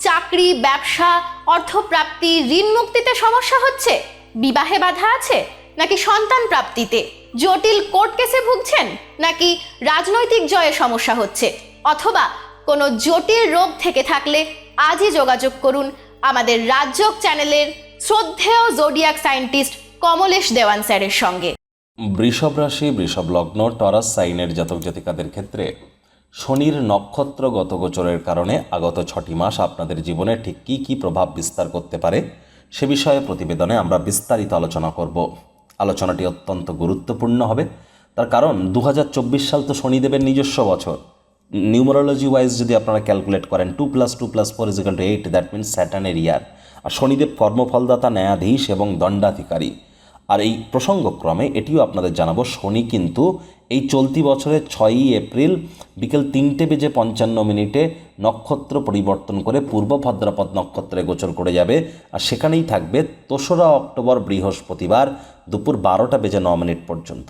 চাকরি, ব্যবসা, অর্থপ্রাপ্তি, ঋণ মুক্তিতে সমস্যা হচ্ছে? বিবাহে বাধা আছে? নাকি সন্তান প্রাপ্তিতে? জটিল কোর্ট কেসে ভুগছেন? নাকি রাজনৈতিক জয়ে সমস্যা হচ্ছে? অথবা কোনো জটিল রোগ থেকে থাকলে আজই যোগাযোগ করুন আমাদের রাজ্যক চ্যানেলের শ্রদ্ধেয় জোডিয়াক সায়েন্টিস্ট কমলেশ দেওয়ান স্যারের সঙ্গে। বৃষভ রাশি, বৃষভ লগ্ন, টরাস সাইনের জাতক জাতিকাদের ক্ষেত্রে শনির নক্ষত্রগত গোচরের কারণে আগত ছটি মাস আপনাদের জীবনে ঠিক কী কী প্রভাব বিস্তার করতে পারে সে বিষয়ে প্রতিবেদনে আমরা বিস্তারিত আলোচনা করব। আলোচনাটি অত্যন্ত গুরুত্বপূর্ণ হবে। তার কারণ দু হাজার চব্বিশ সাল তো শনিদেবের নিজস্ব বছর। নিউমারোলজি ওয়াইজ যদি আপনারা ক্যালকুলেট করেন, two plus two plus four equal to eight, that means স্যাটানের ইয়ার। আর শনিদেব কর্মফলদাতা, ন্যায়াধীশ এবং দণ্ডাধিকারী। আর এই প্রসঙ্গক্রমে এটিও আপনাদের জানাব, শনি কিন্তু এই চলতি বছরের ছয়ই এপ্রিল বিকেল তিনটে বেজে পঞ্চান্ন মিনিটে নক্ষত্র পরিবর্তন করে পূর্ব ভাদ্রপদ নক্ষত্রে গোচর করে যাবে। আর সেখানেই থাকবে দোসরা অক্টোবর বৃহস্পতিবার দুপুর বারোটা বেজে ন মিনিট পর্যন্ত।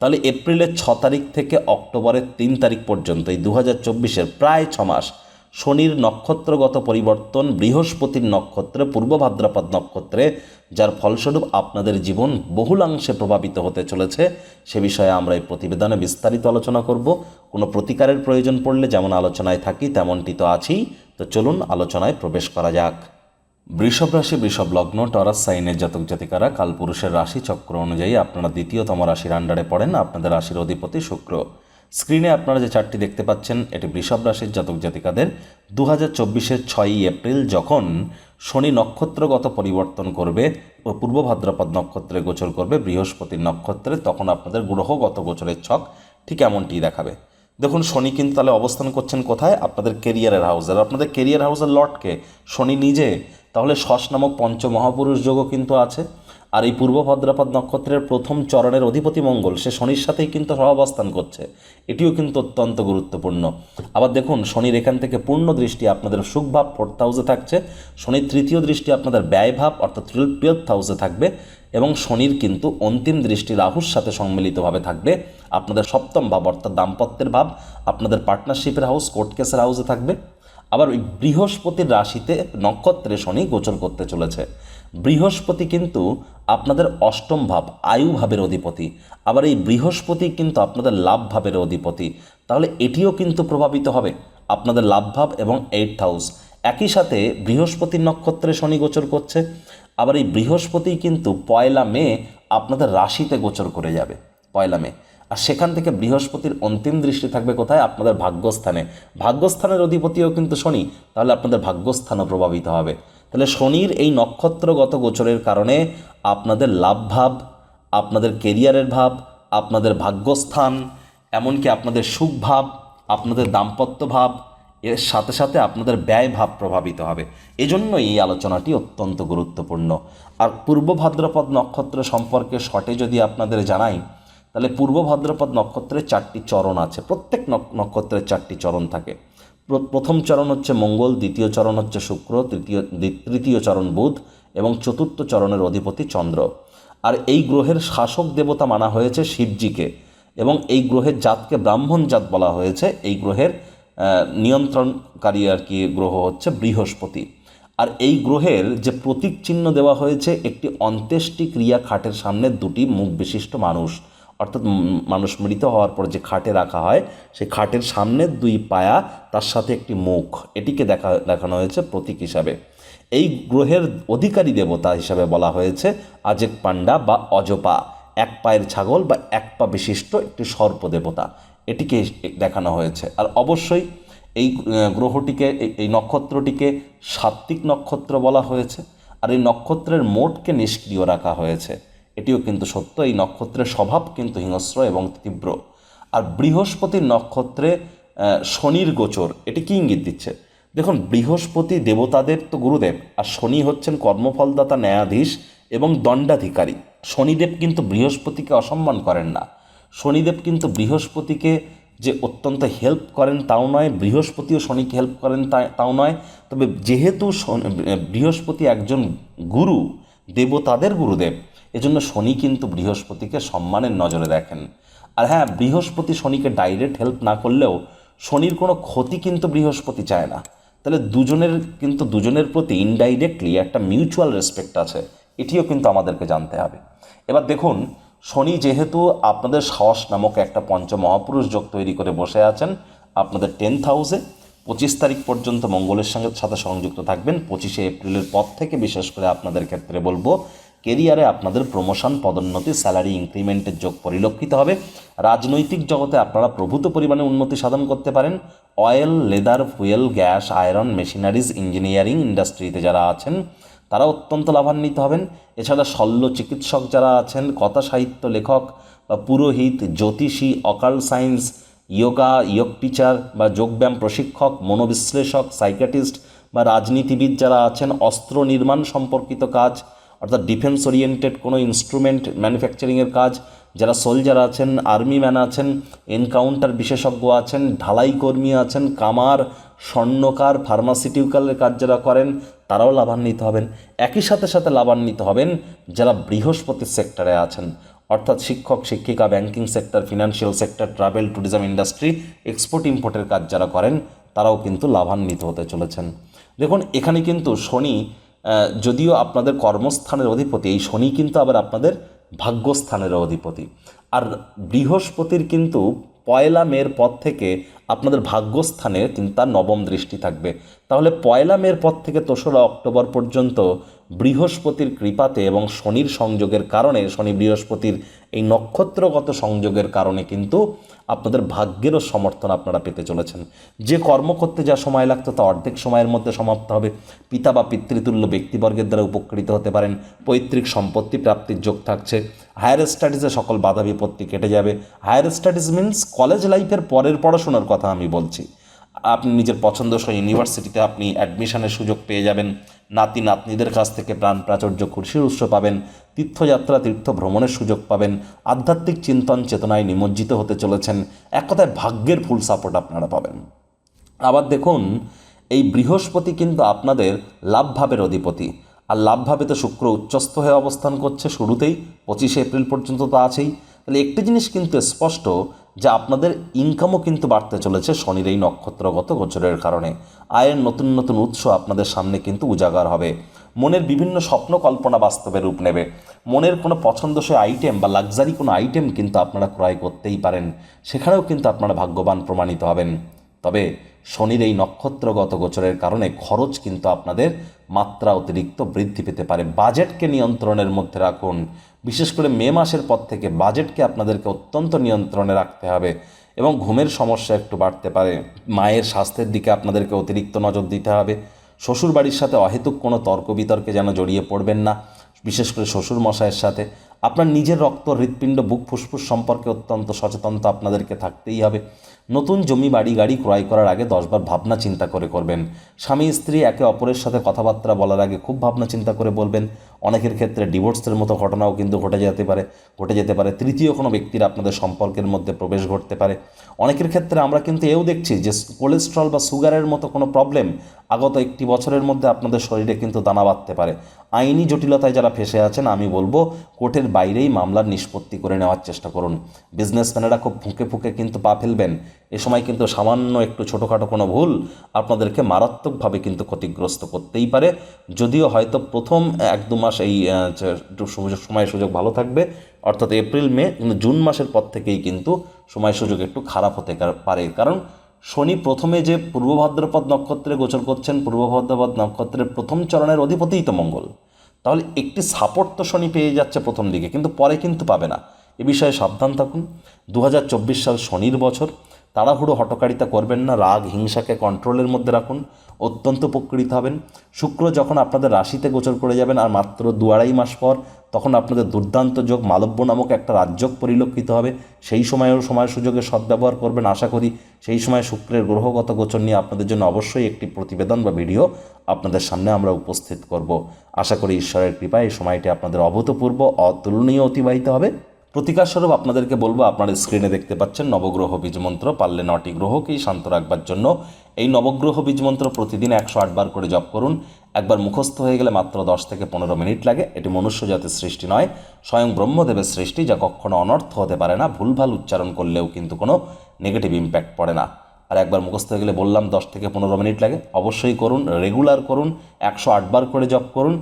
তাহলে এপ্রিলের ছ তারিখ থেকে অক্টোবরের তিন তারিখ পর্যন্ত এই দু হাজার চব্বিশের প্রায় ছ মাস শনির নক্ষত্রগত পরিবর্তন বৃহস্পতির নক্ষত্রে, পূর্ব ভাদ্রাপদ নক্ষত্রে, যার ফলস্বরূপ আপনাদের জীবন বহুলাংশে প্রভাবিত হতে চলেছে। সে বিষয়ে আমরা এই প্রতিবেদনে বিস্তারিত আলোচনা করব। কোনো প্রতিকারের প্রয়োজন পড়লে যেমন আলোচনায় থাকি, তেমনটি তো আছেই। তো চলুন আলোচনায় প্রবেশ করা যাক। বৃষভ রাশি, বৃষভ লগ্ন, টরাস, সাইনের জাতক জাতিকারা, কালপুরুষের রাশি চক্র অনুযায়ী আপনারা দ্বিতীয়তম রাশির আন্ডারে পড়েন। আপনাদের রাশির অধিপতি শুক্র। স্ক্রিনে আপনারা যে চারটি দেখতে পাচ্ছেন, এটি বৃষভ রাশির জাতক জাতিকাদের। দু হাজার চব্বিশের ছয়ই এপ্রিল যখন শনি নক্ষত্রগত পরিবর্তন করবে ও পূর্ব ভাদ্রপদ নক্ষত্রে গোচর করবে, বৃহস্পতির নক্ষত্রে, তখন আপনাদের গ্রহগত গোচরের ছক ঠিক এমনটি দেখাবে। দেখুন, শনি কিন্তু তাহলে অবস্থান করছেন কোথায়? আপনাদের কেরিয়ারের হাউসের আপনাদের কেরিয়ার হাউসের লটকে শনি নিজে। তাহলে শশ নামক পঞ্চমহাপুরুষ যোগও কিন্তু আছে। আর এই পূর্ব ভদ্রাপদ নক্ষত্রের প্রথম চরণের অধিপতি মঙ্গল, সে শনির সাথেই কিন্তু সহাবস্থান করছে। এটিও কিন্তু অত্যন্ত গুরুত্বপূর্ণ। আবার দেখুন, শনির এখান থেকে পূর্ণ দৃষ্টি আপনাদের সুখভাব ফোর্থ হাউসে থাকছে। শনির তৃতীয় দৃষ্টি আপনাদের ব্যয়ভাব, অর্থাৎ টুয়েলভ হাউসে থাকবে। এবং শনির কিন্তু অন্তিম দৃষ্টি রাহুর সাথে সম্মিলিতভাবে থাকবে। আপনাদের সপ্তম ভাব, অর্থাৎ দাম্পত্যের ভাব, আপনাদের পার্টনারশিপের হাউস কোর্ট কেসের হাউসে থাকবে। আবার ওই বৃহস্পতির রাশিতে নক্ষত্রে শনি গোচর করতে চলেছে। বৃহস্পতি কিন্তু আপনাদের অষ্টম ভাব, আয়ু ভাবের অধিপতি। আবার এই বৃহস্পতি কিন্তু আপনাদের লাভ ভাবের অধিপতি। তাহলে এটিও কিন্তু প্রভাবিত হবে আপনাদের লাভ ভাব এবং এইট হাউস একই সাথে বৃহস্পতির নক্ষত্রে শনি গোচর করছে, আবার এই বৃহস্পতি কিন্তু পয়লা মে আপনাদের রাশিতে গোচর করে যাবে, পয়লা মে। আর সেখান থেকে বৃহস্পতির অন্তিম দৃষ্টি থাকবে কোথায়? আপনাদের ভাগ্যস্থানে। ভাগ্যস্থানের অধিপতিও কিন্তু শনি, তাহলে আপনাদের ভাগ্যস্থানও প্রভাবিত হবে। তাহলে শনির এই নক্ষত্রগত গোচরের কারণে আপনাদের লাভ ভাব, আপনাদের কেরিয়ারের ভাব, আপনাদের ভাগ্যস্থান, এমনকি আপনাদের সুখ ভাব, আপনাদের দাম্পত্য ভাব, এর সাথে সাথে আপনাদের ব্যয় ভাব প্রভাবিত হবে। এজন্যই এই আলোচনাটি অত্যন্ত গুরুত্বপূর্ণ। আর পূর্ব ভাদ্রপদ নক্ষত্র সম্পর্কে শটে যদি আপনাদের জানাই তাহলে পূর্ব ভাদ্রপদ নক্ষত্রের চারটি চরণ আছে। প্রত্যেক নক- নক্ষত্রের চারটি চরণ থাকে। প্রথম চরণ হচ্ছে মঙ্গল, দ্বিতীয় চরণ হচ্ছে শুক্র, তৃতীয় তৃতীয় চরণ বুধ এবং চতুর্থ চরণের অধিপতি চন্দ্র। আর এই গ্রহের শাসক দেবতা মানা হয়েছে শিবজিকে এবং এই গ্রহের জাতকে ব্রাহ্মণ জাত বলা হয়েছে। এই গ্রহের নিয়ন্ত্রণকারী আর কি গ্রহ হচ্ছে বৃহস্পতি। আর এই গ্রহের যে প্রতীক চিহ্ন দেওয়া হয়েছে, একটি অন্ত্যেষ্টি ক্রিয়া খাটের সামনে দুটি মুখ বিশিষ্ট মানুষ। অর্থাৎ মানুষ মৃত হওয়ার পর যে খাটে রাখা হয়, সেই খাটের সামনে দুই পায়া, তার সাথে একটি মুখ। এটিকে দেখা, দেখানো হয়েছে প্রতীক হিসাবে। এই গ্রহের অধিকারী দেবতা হিসাবে বলা হয়েছে আজেক পান্ডা বা অজপা। এক পায়ের ছাগল বা এক পা বিশিষ্ট একটি সর্প দেবতা। এটিকে দেখানো হয়েছে। আর অবশ্যই এই গ্রহটিকে, এই- এই নক্ষত্রটিকে সাত্ত্বিক নক্ষত্র বলা হয়েছে। আর এই নক্ষত্রের মোটকে নিষ্ক্রিয় রাখা হয়েছে। এটিও কিন্তু সত্য, এই নক্ষত্রের স্বভাব কিন্তু হিংস্র এবং তীব্র। আর বৃহস্পতির নক্ষত্রে শনির গোচর, এটি কি ইঙ্গিত দিচ্ছে? দেখুন, বৃহস্পতি দেবতাদের তো গুরুদেব, আর শনি হচ্ছেন কর্মফলদাতা, ন্যায়াধীশ এবং দণ্ডাধিকারী। শনিদেব কিন্তু বৃহস্পতিকে অসম্মান করেন না। শনিদেব কিন্তু বৃহস্পতিকে যে অত্যন্ত হেল্প করেন তাও নয়, বৃহস্পতিও শনিকে হেল্প করেন তাও নয়। তবে যেহেতু বৃহস্পতি একজন গুরু, দেবতাদের গুরুদেব এজন্য শনি কিন্তু বৃহস্পতিকে সম্মানের নজরে দেখেন। আর হ্যাঁ বৃহস্পতি শনিকে ডাইরেক্ট হেল্প না করলেও শনির কোনো ক্ষতি কিন্তু বৃহস্পতি চায় না। তাহলে দুজনের কিন্তু দুজনের প্রতি ইনডাইরেক্টলি একটা মিউচুয়াল রেসপেক্ট আছে, এটিও কিন্তু আমাদেরকে জানতে হবে। এবার দেখুন, শনি যেহেতু আপনাদের সাহস নামক একটা পঞ্চ মহাপুরুষ যোগ তৈরি করে বসে আছেন, আপনাদের টেন্থ হাউসে পঁচিশ তারিখ পর্যন্ত মঙ্গলের সঙ্গে সাথে সংযুক্ত থাকবেন, পঁচিশে এপ্রিলের পর থেকে বিশেষ করে আপনাদের ক্ষেত্রে বলব কেরিয়ারে আপনাদের প্রমোশন পদোন্নতি স্যালারি ইনক্রিমেন্টের যোগ পরিলক্ষিত হবে। রাজনৈতিক জগতে আপনারা প্রভূত পরিমাণে উন্নতি সাধন করতে পারেন। Oil leather fuel gas iron machineries engineering ইন্ডাস্ট্রিতে যারা আছেন, তারা অত্যন্ত লাভান্বিত হবেন। এছাড়া শল্য চিকিৎসক যারা আছেন, কথা সাহিত্য লেখক বা পুরোহিত, জ্যোতিষী অকাল সায়েন্স ইয়োগা ইয়োগ টিচার বা যোগব্যায়াম প্রশিক্ষক, মনোবিশ্লেষক সাইকাটিস্ট বা রাজনীতিবিদ যারা আছেন, অস্ত্র নির্মাণ সম্পর্কিত কাজ অর্থাৎ ডিফেন্স ওরিয়েন্টেড কোনো ইনস্ট্রুমেন্ট ম্যানুফ্যাকচারিংয়ের কাজ, যারা সোলজার আছেন আর্মি ম্যান আছেন এনকাউন্টার বিশেষজ্ঞ আছেন, ঢালাই কর্মী আছেন, কামার, স্বর্ণকার ফার্মাসিউটিক্যালের কাজ যারা করেন, তারাও লাভান্বিত হবেন। একই সাথে সাথে লাভান্বিত হবেন যারা বৃহস্পতির সেক্টরে আছেন, অর্থাৎ শিক্ষক, শিক্ষিকা banking sector financial sector travel tourism industry export ইম্পোর্টের কাজ যারা করেন, তারাও কিন্তু লাভান্বিত হতে চলেছেন। দেখুন, এখানে কিন্তু শনি যদিও আপনাদের কর্মস্থানের অধিপতি, এই শনি কিন্তু আবার আপনাদের ভাগ্যস্থানের অধিপতি। আর বৃহস্পতির কিন্তু পয়লা মেয়ের পর থেকে আপনাদের ভাগ্যস্থানে কিন্তু তার নবম দৃষ্টি থাকবে। তাহলে পয়লা মের পর থেকে দোসরা অক্টোবর পর্যন্ত বৃহস্পতির কৃপাতে এবং শনির সংযোগের কারণে, শনি বৃহস্পতির এই নক্ষত্রগত সংযোগের কারণে কিন্তু আপনাদের ভাগ্যেরও সমর্থন আপনারা পেতে চলেছেন। যে কর্ম করতে যা সময় লাগতো তা অর্ধেক সময়ের মধ্যে সমাপ্ত হবে। পিতা বা পিতৃতুল্য ব্যক্তিবর্গের দ্বারা উপকৃত হতে পারেন। পৈতৃক সম্পত্তি প্রাপ্তির যোগ থাকছে। হায়ার স্টাডিজে সকল বাধা বিপত্তি কেটে যাবে। হায়ার স্টাডিজ মিন্স কলেজ লাইফের পরের পড়াশোনার কথা আমি বলছি। আপনি নিজের পছন্দসই ইউনিভার্সিটিতে আপনি অ্যাডমিশনের সুযোগ পেয়ে যাবেন। নাতি, নাতনিদের কাছ থেকে প্রাণ প্রাচুর্য খুশির উৎস পাবেন। তীর্থযাত্রা, তীর্থ ভ্রমণের সুযোগ পাবেন। আধ্যাত্মিক চিন্তন চেতনায় নিমজ্জিত হতে চলেছেন। এক কথায় ভাগ্যের ফুল সাপোর্ট আপনারা পাবেন। আবার দেখুন, এই বৃহস্পতি কিন্তু আপনাদের লাভভাবের অধিপতি। আর লাভভাবে তো শুক্র উচ্চস্থ হয়ে অবস্থান করছে। শুরুতেই পঁচিশে এপ্রিল পর্যন্ত তো আছেই। তাহলে একটি জিনিস কিন্তু স্পষ্ট যে আপনাদের ইনকামও কিন্তু বাড়তে চলেছে শনির এই নক্ষত্রগত গোচরের কারণে। আয়ের নতুন নতুন উৎস আপনাদের সামনে কিন্তু উজাগার হবে। মনের বিভিন্ন স্বপ্ন কল্পনা বাস্তবে রূপ নেবে। মনের কোনো পছন্দসই আইটেম বা লাক্সারি কোনো আইটেম কিন্তু আপনারা ক্রয় করতেই পারেন। সেখানেও কিন্তু আপনারা ভাগ্যবান প্রমাণিত হবেন। তবে শনির এই নক্ষত্রগত গোচরের কারণে খরচ কিন্তু আপনাদের মাত্রা অতিরিক্ত বৃদ্ধি পেতে পারে। বাজেটকে নিয়ন্ত্রণের মধ্যে রাখুন। বিশেষ করে মে মাসের পর থেকে বাজেটকে আপনাদেরকে অত্যন্ত নিয়ন্ত্রণে রাখতে হবে এবং ঘুমের সমস্যা একটু বাড়তে পারে। মায়ের স্বাস্থ্যের দিকে আপনাদেরকে অতিরিক্ত নজর দিতে হবে। শ্বশুর বাড়ির সাথে অহেতুক কোনো তর্ক বিতর্কে যেন জড়িয়ে পড়বেন না, বিশেষ করে শ্বশুর মশাইয়ের সাথে। আপনার নিজের রক্ত হৃৎপিণ্ড বুক ফুসফুস সম্পর্কে অত্যন্ত সচেতনতা আপনাদেরকে থাকতেই হবে। নতুন জমি, বাড়ি, গাড়ি ক্রয় করার আগে দশবার ভাবনা চিন্তা করে করবেন। স্বামী, স্ত্রী একে অপরের সাথে কথাবার্তা বলার আগে খুব ভাবনা চিন্তা করে বলবেন। অনেকের ক্ষেত্রে ডিভোর্সের মতো ঘটনাও কিন্তু ঘটে যেতে পারে, ঘটে যেতে পারে। তৃতীয় কোনো ব্যক্তির আপনাদের সম্পর্কের মধ্যে প্রবেশ ঘটতে পারে। অনেকের ক্ষেত্রে আমরা কিন্তু এও দেখছি যে কোলেস্ট্রল বা সুগারের মতো কোনো প্রবলেম আগত একটি বছরের মধ্যে আপনাদের শরীরে কিন্তু দানা বাঁধতে পারে। আইনি জটিলতায় যারা ফেসে আছেন, আমি বলব কোর্টের বাইরেই মামলার নিষ্পত্তি করে নেওয়ার চেষ্টা করুন। বিজনেসম্যানেরা খুব ফুঁকে ফুঁকে কিন্তু পা ফেলবেন। এ সময় কিন্তু সামান্য একটু ছোটোখাটো কোনো ভুল আপনাদেরকে মারাত্মকভাবে কিন্তু ক্ষতিগ্রস্ত করতেই পারে। যদিও হয়তো প্রথম এক দু মাস এই সুযোগ সময় সুযোগ ভালো থাকবে, অর্থাৎ এপ্রিল, মে, কিন্তু জুন মাসের পর থেকেই কিন্তু সময় সুযোগ একটু খারাপ হতে পারে। কারণ শনি প্রথমে যে পূর্ব ভাদ্রপদ নক্ষত্রে গোচর করছেন পূর্ব ভাদ্রপদ নক্ষত্রের প্রথম চরণের অধিপতিই তো মঙ্গল তাহলে একটি সাপোর্ট তো শনি পেয়ে যাচ্ছে প্রথম দিকে, কিন্তু পরে কিন্তু পাবে না। এ বিষয়ে সাবধান থাকুন। দু হাজার চব্বিশ সাল শনির বছর তাড়াহুড়ো হটকারিতা করবেন না, রাগ হিংসাকে কন্ট্রোলের মধ্যে রাখুন, অত্যন্ত উপকৃত হবেন। শুক্র যখন আপনাদের রাশিতে গোচর করে যাবেন, আর মাত্র দু আড়াই মাস পর তখন আপনাদের দুর্দান্ত যোগ মালব্য নামক একটা রাজযোগ পরিলক্ষিত হবে। সেই সময়েও সময় সুযোগের সদ্ব্যবহার করবেন। আশা করি সেই সময় শুক্রের গ্রহগত গোচর নিয়ে আপনাদের জন্য অবশ্যই একটি প্রতিবেদন বা ভিডিও আপনাদের সামনে আমরা উপস্থিত করব। আশা করি ঈশ্বরের কৃপায় এই সময়টি আপনাদের অভূতপূর্ব, অতুলনীয় অতিবাহিত হবে। প্রতিকারস্বরূপ আপনাদেরকে বলব, আপনারা স্ক্রিনে দেখতে পাচ্ছেন নবগ্রহ বীজমন্ত্র, পারলে নটি গ্রহকেই শান্ত রাখবার জন্য। এই নবগ্রহ বীজমন্ত্র প্রতিদিন একশো আটবার করে জপ করুন। একবার মুখস্থ হয়ে গেলে মাত্র দশ থেকে পনেরো মিনিট লাগে। এটি মনুষ্য জাতির সৃষ্টি নয়, স্বয়ং ব্রহ্মদেবের সৃষ্টি, যা কখনো অনর্থ হতে পারে না। ভুলভাল উচ্চারণ করলেও কিন্তু কোনো নেগেটিভ ইম্প্যাক্ট পড়ে না। আর একবার মুখস্থ হয়ে গেলে বললাম দশ থেকে পনেরো মিনিট লাগে। অবশ্যই করুন রেগুলার করুন, একশো আটবার করে জপ করুন।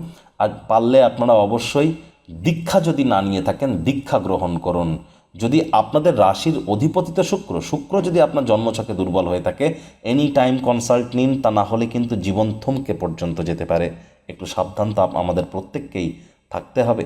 আর পারলে আপনারা অবশ্যই দীক্ষা যদি না নিয়ে থাকেন, দীক্ষা গ্রহণ করুন। যদি আপনাদের রাশির অধিপতিত শুক্র শুক্র যদি আপনার জন্মছকে দুর্বল হয়ে থাকে এনি টাইম কনসাল্ট নিন, তা না হলে কিন্তু জীবন থমকে পর্যন্ত যেতে পারে। একটু সাবধান তো আমাদের প্রত্যেককেই থাকতে হবে।